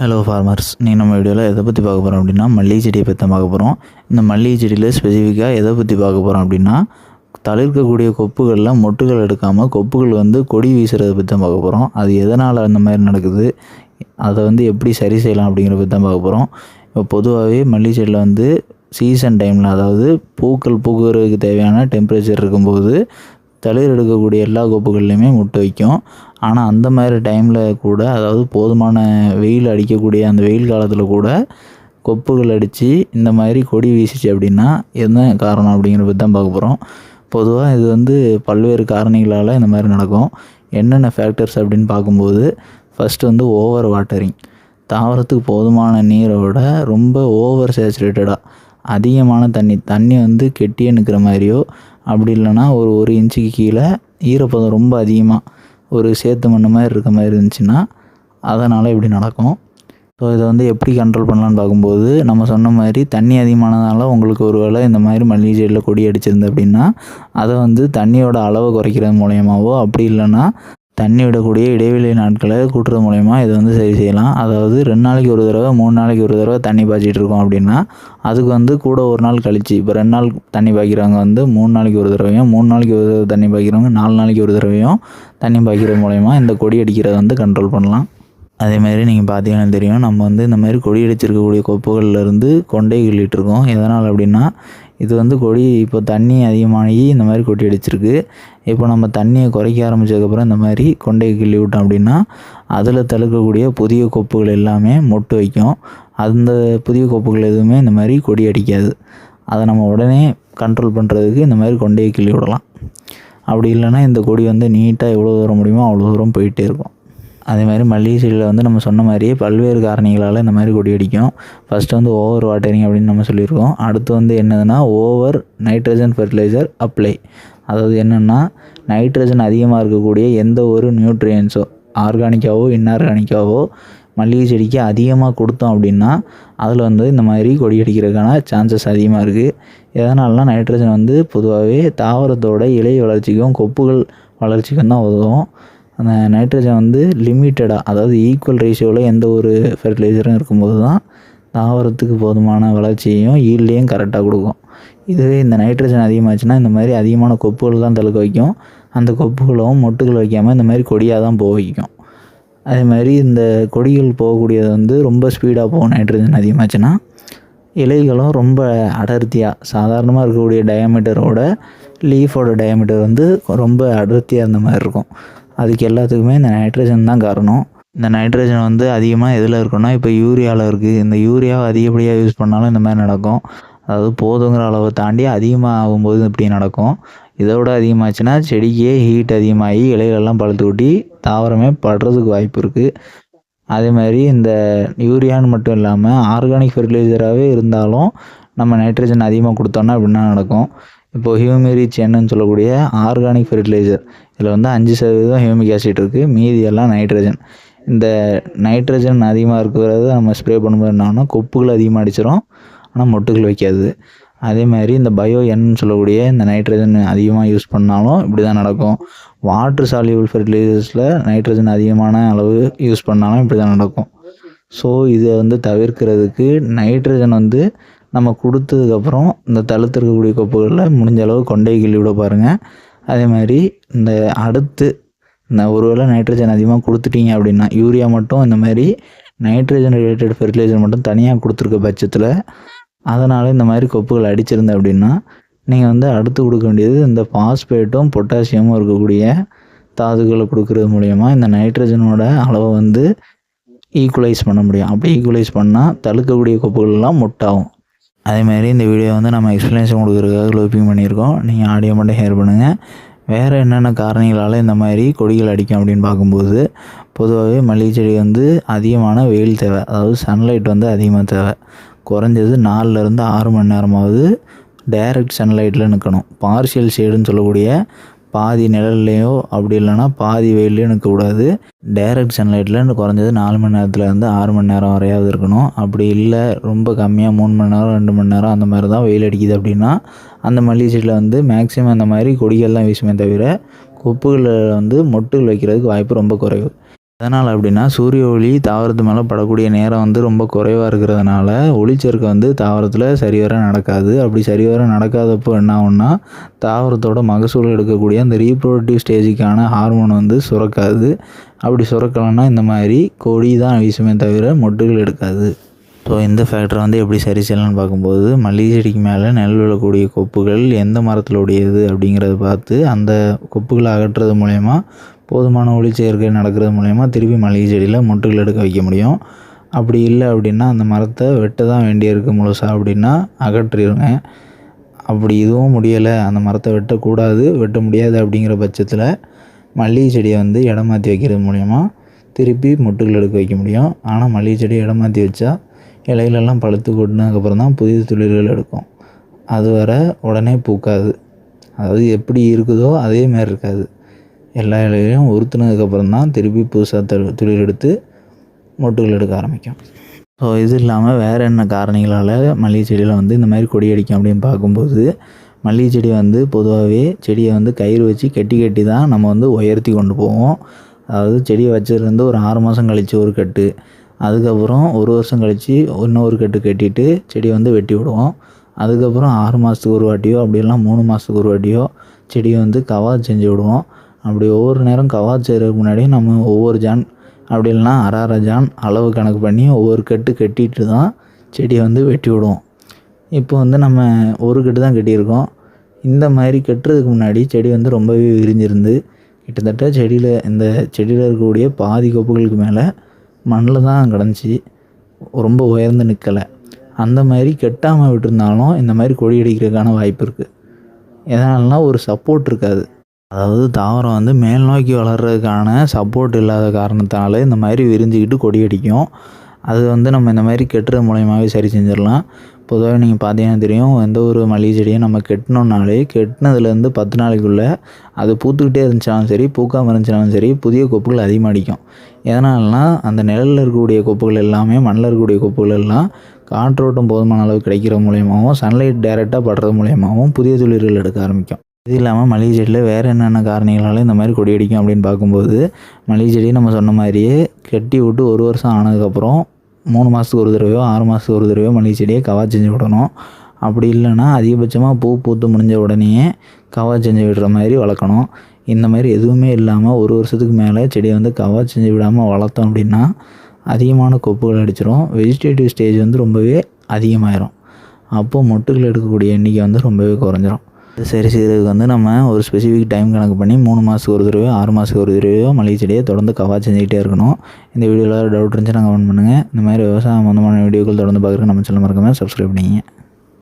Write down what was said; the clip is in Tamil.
ஹலோ ஃபார்மர்ஸ் நீ நம்ம வீடியோவில் எதை பற்றி பார்க்க போகிறோம் அப்படின்னா மல்லிகை செடியை பற்றி தான் பார்க்க போகிறோம் இந்த மல்லிகை செடியில் ஸ்பெசிஃபிக்காக எதை பற்றி பார்க்க போகிறோம் அப்படின்னா தளிர்க்கக்கூடிய கொப்புகளில் மொட்டுகள் எடுக்காமல் கொப்புகள் வந்து கொடி வீசுறதை பற்றி தான் பார்க்க போகிறோம் அது எதனால் அந்த மாதிரி நடக்குது அதை வந்து எப்படி சரி செய்யலாம் அப்படிங்கிறத பற்றி தான் பார்க்க போகிறோம் இப்போ பொதுவாகவே மல்லிகை செடியில் வந்து சீசன் டைமில் அதாவது பூக்கள் பூக்குறதுக்கு தேவையான டெம்பரேச்சர் இருக்கும்போது தளிர் எடுக்கக்கூடிய எல்லா கொப்புகள்லையுமே முட்டை வைக்கும். ஆனால் அந்த மாதிரி டைமில் கூட அதாவது போதுமான வெயில் அடிக்கக்கூடிய அந்த வெயில் காலத்தில் கூட கொப்புகள் அடித்து இந்த மாதிரி கொடி வீசிச்சு அப்படின்னா என்ன காரணம் அப்படிங்கிறத பற்றி தான் பார்க்க போகிறோம் பொதுவாக இது வந்து பல்வேறு காரணிகளால் இந்த மாதிரி நடக்கும். என்னென்ன ஃபேக்டர்ஸ் அப்படின்னு பார்க்கும்போது ஃபஸ்ட்டு வந்து ஓவர் வாட்டரிங் தாவரத்துக்கு போதுமான நீரை விட ரொம்ப ஓவர் சேச்சுரேட்டடாக அதிகமான தண்ணி தண்ணி வந்து கெட்டியே நிற்கிற மாதிரியோ அப்படி இல்லைன்னா ஒரு ஒரு இன்ச்சுக்கு கீழே ஈரப்பதம் ரொம்ப அதிகமாக ஒரு சேத்து மண் மாதிரி இருக்க மாதிரி இருந்துச்சுன்னா அதனால் இப்படி நடக்கும். ஸோ இதை வந்து எப்படி கண்ட்ரோல் பண்ணலான்னு பார்க்கும்போது நம்ம சொன்ன மாதிரி தண்ணி அதிகமானதால உங்களுக்கு ஒரு வேளை இந்த மாதிரி மல்லிகை செடியில் கொடி அடிச்சிருந்து அப்படின்னா அதை வந்து தண்ணியோட அளவை குறைக்கிறது மூலயமாவோ அப்படி இல்லைன்னா தண்ணி விடக்கூடிய இடைவெளி நாட்களை கூட்டுறது மூலயமா இதை வந்து சரி செய்யலாம். அதாவது ரெண்டு நாளைக்கு ஒரு தடவை மூணு நாளைக்கு ஒரு தடவை தண்ணி பாய்ச்சிட்டு இருக்கோம் அப்படின்னா அதுக்கு வந்து கூட ஒரு நாள் கழிச்சு இப்போ ரெண்டு நாள் தண்ணி பாய்க்கிறவங்க வந்து மூணு நாளைக்கு ஒரு தடவையும் மூணு நாளைக்கு ஒரு தடவை தண்ணி பாய்க்கிறவங்க நாலு நாளைக்கு ஒரு தடவையும் தண்ணி பாய்க்கிறது மூலயமா இந்த கொடி அடிக்கிறத வந்து கண்ட்ரோல் பண்ணலாம். அதே மாதிரி நீங்கள் பார்த்தீங்கன்னா தெரியும் நம்ம வந்து இந்த மாதிரி கொடி அடிச்சிருக்கக்கூடிய கொப்புகள்லேருந்து கொண்டை கிள்ளிட்டுருக்கோம். எதனால் அப்படின்னா இது வந்து கொடி இப்போ தண்ணி அதிகமாகி இந்த மாதிரி கொடி அடிச்சிருக்கு. இப்போ நம்ம தண்ணியை குறைக்க ஆரம்பித்ததுக்கப்புறம் இந்த மாதிரி கொண்டையை கிள்ளி விட்டோம் அப்படின்னா அதில் தழுக்கக்கூடிய புதிய கொப்புகள் எல்லாமே மொட்டு வைக்கும். அந்த புதிய கொப்புகள் எதுவுமே இந்த மாதிரி கொடி அடிக்காது. அதை நம்ம உடனே கண்ட்ரோல் பண்ணுறதுக்கு இந்த மாதிரி கொண்டையை கிள்ளி விடலாம். அப்படி இல்லைன்னா இந்த கொடி வந்து நீட்டாக எவ்வளோ தூரம் முடியுமோ அவ்வளோ தூரம் போயிட்டே இருக்கும். அதே மாதிரி மல்லிகை செடியில் வந்து நம்ம சொன்ன மாதிரியே பல்வேறு காரணிகளால் இந்த மாதிரி கொடி அடிக்கும். ஃபஸ்ட்டு வந்து ஓவர் வாட்டரிங் அப்படின்னு நம்ம சொல்லியிருக்கோம். அடுத்து வந்து என்னதுன்னா ஓவர் நைட்ரஜன் ஃபெர்டிலைசர் அப்ளை அதாவது என்னென்னா நைட்ரஜன் அதிகமாக இருக்கக்கூடிய எந்த ஒரு நியூட்ரியன்ஸோ ஆர்கானிக்காவோ இன்ஆர்கானிக்காவோ மல்லிகை செடிக்கு அதிகமாக கொடுத்தோம் அப்படின்னா அதில் வந்து இந்த மாதிரி கொடி அடிக்கிறதுக்கான சான்சஸ் அதிகமாக இருக்குது எதனாலனா நைட்ரஜன் வந்து பொதுவாகவே தாவரத்தோட இலை வளர்ச்சிக்கும் கொப்புகள் வளர்ச்சிக்கும் தான் உதவும். அந்த நைட்ரஜன் வந்து லிமிட்டடாக அதாவது ஈக்குவல் ரேஷியோவில் எந்த ஒரு ஃபெர்டிலைசரும் இருக்கும்போது தான் தாவரத்துக்கு போதுமான வளர்ச்சியையும் ஈல்டையும் கரெக்டாக கொடுக்கும். இதுவே இந்த நைட்ரஜன் அதிகமாச்சுன்னா இந்த மாதிரி அதிகமான கொப்புகள் தான் தழுக்க வைக்கும். அந்த கொப்புகளும் மொட்டுகள் வைக்காமல் இந்த மாதிரி கொடியாக தான் போக வைக்கும். அதே மாதிரி இந்த கொடிகள் போகக்கூடியது வந்து ரொம்ப ஸ்பீடாக போகும் நைட்ரஜன் அதிகமாச்சுன்னா இலைகளும் ரொம்ப அடர்த்தியாக சாதாரணமாக இருக்கக்கூடிய டயாமீட்டரோட லீஃபோட டயாமீட்டர் வந்து ரொம்ப அடர்த்தியாக இருந்த மாதிரி இருக்கும். அதுக்கு எல்லாத்துக்குமே இந்த நைட்ரஜன் தான் காரணம். இந்த நைட்ரஜன் வந்து அதிகமாக எதில் இருக்குன்னா இப்போ யூரியாவில் இருக்குது இந்த யூரியாவை அதிகப்படியாக யூஸ் பண்ணாலும் இந்த மாதிரி நடக்கும். அதாவது போதுங்கிற அளவை தாண்டி அதிகமாக ஆகும்போது இப்படி நடக்கும். இதோட விட அதிகமாச்சுன்னா செடிக்கே ஹீட் அதிகமாகி இலைகளெல்லாம் பழுத்து கூட்டி தாவரமே படுறதுக்கு வாய்ப்பு இருக்குது அதே மாதிரி இந்த யூரியான்னு மட்டும் இல்லாமல் ஆர்கானிக் ஃபெர்டிலைசராகவே இருந்தாலும் நம்ம நைட்ரஜன் அதிகமாக கொடுத்தோன்னா அப்படின்னா நடக்கும். இப்போது ஹியூமிரிச் என்னன்னு சொல்லக்கூடிய ஆர்கானிக் ஃபெர்டிலைசர். இதில் வந்து அஞ்சு சதவீதம் ஹியூமிக் ஆசிட் இருக்குது மீதி எல்லாம் நைட்ரஜன். இந்த நைட்ரஜன் அதிகமாக இருக்கிறத நம்ம ஸ்ப்ரே பண்ணும்போது என்னன்னா கொப்புகள் அதிகமாக அடிச்சிடும் ஆனால் மொட்டுகள் வைக்காது. அதே மாதிரி இந்த பயோ என்னு சொல்லக்கூடிய இந்த நைட்ரஜன் அதிகமாக யூஸ் பண்ணாலும் இப்படி தான் நடக்கும். வாட்ரு சால்யூபிள் ஃபெர்டிலைசர்ஸில் நைட்ரஜன் அதிகமான அளவு யூஸ் பண்ணாலும் இப்படி தான் நடக்கும். ஸோ இதை வந்து தவிர்க்கிறதுக்கு நைட்ரஜன் வந்து நம்ம கொடுத்ததுக்கப்புறம் இந்த தழுத்திருக்கக்கூடிய கொப்புகளில் முடிஞ்ச அளவு கொண்டை கிள்ளி விட பாருங்கள் அதே மாதிரி இந்த அடுத்து இந்த ஒருவேளை நைட்ரஜன் அதிகமாக கொடுத்துட்டீங்க அப்படின்னா யூரியா மட்டும் இந்த மாதிரி நைட்ரஜன் ரிலேட்டட் ஃபெர்டிலைசர் மட்டும் தனியாக கொடுத்துருக்க பட்சத்தில் அதனால் இந்த மாதிரி கொப்புகள் அடிச்சிருந்தேன் அப்படின்னா நீங்கள் வந்து அடுத்து கொடுக்க வேண்டியது இந்த பாஸ்பேட்டும் பொட்டாசியமும் இருக்கக்கூடிய தாதுக்களை கொடுக்கறது மூலயமா இந்த நைட்ரஜனோட அளவை வந்து ஈக்குவலைஸ் பண்ண முடியும். அப்படி ஈக்குவலைஸ் பண்ணால் தழுக்கக்கூடிய கொப்புகள்லாம் முட்டாகும். அதேமாதிரி இந்த வீடியோ வந்து நம்ம எக்ஸ்ப்ளனேஷன் கொடுக்குறதுக்காக லோப்பிங் பண்ணியிருக்கோம். நீங்கள் ஆடியோ மட்டும் ஷேர் பண்ணுங்கள் வேறு என்னென்ன காரணிகளால் இந்த மாதிரி கொடிகள் அடிக்கும் அப்படின்னு பார்க்கும்போது பொதுவாகவே மல்லிகை செடி வந்து அதிகமான வெயில் தேவை. அதாவது சன்லைட் வந்து அதிகமாக தேவை. குறைஞ்சது நாலுலேருந்து ஆறு மணி நேரமாவது டைரக்ட் சன்லைட்டில் நிற்கணும் பார்ஷியல் ஷேடுன்னு சொல்லக்கூடிய பாதி நிழல்லையோ அப்படி இல்லைன்னா பாதி வெயிலையோ நிற்கக்கூடாது டைரக்ட் சன்லைட்டில் குறைஞ்சது நாலு மணி நேரத்தில் இருந்து ஆறு மணி நேரம் வரையாவது இருக்கணும். அப்படி இல்லை ரொம்ப கம்மியாக மூணு மணி நேரம் ரெண்டு மணி நேரம் அந்த மாதிரி தான் வெயில் அடிக்குது அப்படின்னா அந்த மல்லிகை செடியில் வந்து மேக்ஸிமம் அந்த மாதிரி கொடிகள் தான் வீசுமே தவிர கொப்புகளில் வந்து மொட்டுகள் வைக்கிறதுக்கு வாய்ப்பு ரொம்ப குறைவு. எதனால் அப்படின்னா சூரிய ஒளி தாவரத்து மேலே படக்கூடிய நேரம் வந்து ரொம்ப குறைவாக இருக்கிறதுனால ஒளிச்சேர்க்கை வந்து தாவரத்தில் சரிவர நடக்காது. அப்படி சரிவர நடக்காதப்போ என்ன ஆகும்னா தாவரத்தோட மகசூல் எடுக்கக்கூடிய அந்த ரீப்ரொடக்டிவ் ஸ்டேஜுக்கான ஹார்மோன் வந்து சுரக்காது. அப்படி சுரக்கலைன்னா இந்த மாதிரி கொடி தான் வீசுமே தவிர மொட்டுகள் எடுக்காது. ஸோ இந்த ஃபேக்டரை வந்து எப்படி சரி செய்யலாம்னு பார்க்கும்போது மல்லிகை செடிக்கு மேலே நெல் விழக்கூடிய கொப்புகள் எந்த மரத்தில் உடையது அப்படிங்கிறத பார்த்து அந்த கொப்புகளை அகற்றுறது மூலயமா போதுமான ஒளிச்சேர்க்கை நடக்கிறது மூலயமா திருப்பி மல்லிகை செடியில் மொட்டுகள் எடுக்க வைக்க முடியும். அப்படி இல்லை அப்படின்னா அந்த மரத்தை வெட்ட தான் வேண்டியிருக்கு முழுசாக அப்படின்னா அகற்றிடுங்க அப்படி இதுவும் முடியலை. அந்த மரத்தை வெட்டக்கூடாது வெட்ட முடியாது அப்படிங்கிற பட்சத்தில் மல்லிகை செடியை வந்து இடம் மாற்றி வைக்கிறது மூலயமா திருப்பி மொட்டுகள் எடுக்க வைக்க முடியும். ஆனால் மல்லிகை செடியை இடம் மாற்றி வச்சா இலைகளெல்லாம் பழுத்து கொட்டினதுக்கப்புறம் தான் புதிய துளிர்கள் எடுக்கும். அது வர உடனே பூக்காது. அதாவது எப்படி இருக்குதோ அதே மாதிரி இருக்காது. எல்லா இலைகளையும் உறுத்துனதுக்கப்புறம் தான் திருப்பி புதுசாக த துளிர் எடுத்து மொட்டுகள் எடுக்க ஆரம்பிக்கும். ஸோ இது இல்லாமல் வேறு என்ன காரணிகளால் மல்லிகை செடியில் வந்து இந்த மாதிரி கொடி அடிக்கும் அப்படின்னு பார்க்கும்போது மல்லிகை செடி வந்து பொதுவாகவே செடியை வந்து கயிறு வச்சு கட்டி கட்டி தான் நம்ம வந்து உயர்த்தி கொண்டு போவோம். அதாவது செடியை வச்சதுலேருந்து ஒரு ஆறு மாதம் கழித்து ஒரு கட்டு அதுக்கப்புறம் ஒரு வருஷம் கழித்து இன்னொரு கட்டு கட்டிட்டு செடியை வந்து வெட்டி விடுவோம். அதுக்கப்புறம் ஆறு மாதத்துக்கு ஒரு வாட்டியோ அப்படிலாம் மூணு மாதத்துக்கு ஒரு வாட்டியோ செடியை வந்து கவர் செஞ்சு விடுவோம். அப்படி ஒவ்வொரு நேரம் கவாச் செய்கிறதுக்கு முன்னாடி நம்ம ஒவ்வொரு ஜான் அப்படி இல்லைனா அரை அரை ஜான் அளவு கணக்கு பண்ணி ஒவ்வொரு கட்டு கட்டிட்டு தான் செடியை வந்து வெட்டி விடுவோம். இப்போ வந்து நம்ம ஒரு கட்டு தான் கட்டியிருக்கோம். இந்த மாதிரி கட்டுறதுக்கு முன்னாடி செடி வந்து ரொம்பவே விரிஞ்சிருந்து கிட்டத்தட்ட செடியில் இந்த செடியில் இருக்கக்கூடிய பாதி கொப்புகளுக்கு மேலே மண்ணில் தான் கிடந்துச்சி ரொம்ப உயர்ந்து நிற்கலை அந்த மாதிரி கெட்டாமல் விட்டுருந்தாலும் இந்த மாதிரி கொடி அடிக்கிறதுக்கான வாய்ப்பு இருக்குது எதனாலனா ஒரு சப்போர்ட் இருக்காது. அதாவது தாவரம் வந்து மேல் நோக்கி வளர்கிறதுக்கான சப்போர்ட் இல்லாத காரணத்தினால இந்த மாதிரி விரிஞ்சிக்கிட்டு கொடி அடிக்கும் அது வந்து நம்ம இந்த மாதிரி கெட்டுறது மூலயமாவே சரி செஞ்சிடலாம். பொதுவாக நீங்கள் பார்த்தீங்கன்னா தெரியும் எந்த ஒரு மல்லிகை செடியும் நம்ம கெட்டினோம்னாலே கெட்டினதுலேருந்து பத்து நாளைக்குள்ளே அது பூத்துக்கிட்டே இருந்துச்சாலும் சரி பூக்காமல் இருந்துச்சாலும் சரி புதிய கொப்புகள் அதிகமாக அடிக்கும். எதனாலனா அந்த நிழலில் இருக்கக்கூடிய கொப்புகள் எல்லாமே மண்ணில் இருக்கக்கூடிய கொப்புகள் எல்லாம் காற்றோட்டம் போதுமான அளவு கிடைக்கிற மூலியமாகவும் சன்லைட் டைரெக்டாக படுறது மூலியமாகவும் புதிய துளிர்கள் எடுக்க ஆரம்பிக்கும். இது இல்லாமல் மல்லிகை செடியில் வேறு என்னென்ன காரணிகளால் இந்த மாதிரி கொடி அடிக்கும் அப்படின்னு பார்க்கும்போது மல்லிகை செடி நம்ம சொன்ன மாதிரியே கட்டி விட்டு ஒரு வருஷம் ஆனதுக்கப்புறம் மூணு மாதத்துக்கு ஒரு தடவையோ ஆறு மாதத்துக்கு ஒரு தடவையோ மல்லிகை செடியை கவா செஞ்சு விடணும். அப்படி இல்லைன்னா அதிகபட்சமாக பூ பூத்து முடிஞ்ச உடனேயே கவா செஞ்சு விடுற மாதிரி வளர்க்கணும். இந்த மாதிரி எதுவுமே இல்லாமல் ஒரு வருஷத்துக்கு மேலே செடியை வந்து கவா செஞ்சு விடாமல் வளர்த்தோம் அப்படின்னா அதிகமான கொப்புகள் அடிச்சிடும் வெஜிடேட்டிவ் ஸ்டேஜ் வந்து ரொம்பவே அதிகமாயிரும். அப்போது மொட்டுகள் எடுக்கக்கூடிய எண்ணிக்கை வந்து ரொம்பவே குறைஞ்சிரும். இது சரி செய்கிறதுக்கு வந்து நம்ம ஒரு ஸ்பெசிஃபிக் டைம் கணக்கு பண்ணி மூணு மாதத்துக்கு ஒரு தடவையோ ஆறு மாதத்துக்கு ஒரு தடவையோ மளிகை செடியை தொடர்ந்து கவா செஞ்சுக்கிட்டே இருக்கணும். இந்த வீடியோவில் டவுட் இருந்துச்சுன்னா கமெண்ட் பண்ணுங்கள் இந்த மாதிரி விவசாயம் சம்மந்தமான வீடியோக்கள் தொடர்ந்து பார்க்குறதுக்கு நம்ம சொல்ல மறக்காமல் சப்ஸ்கிரைப் பண்ணிங்க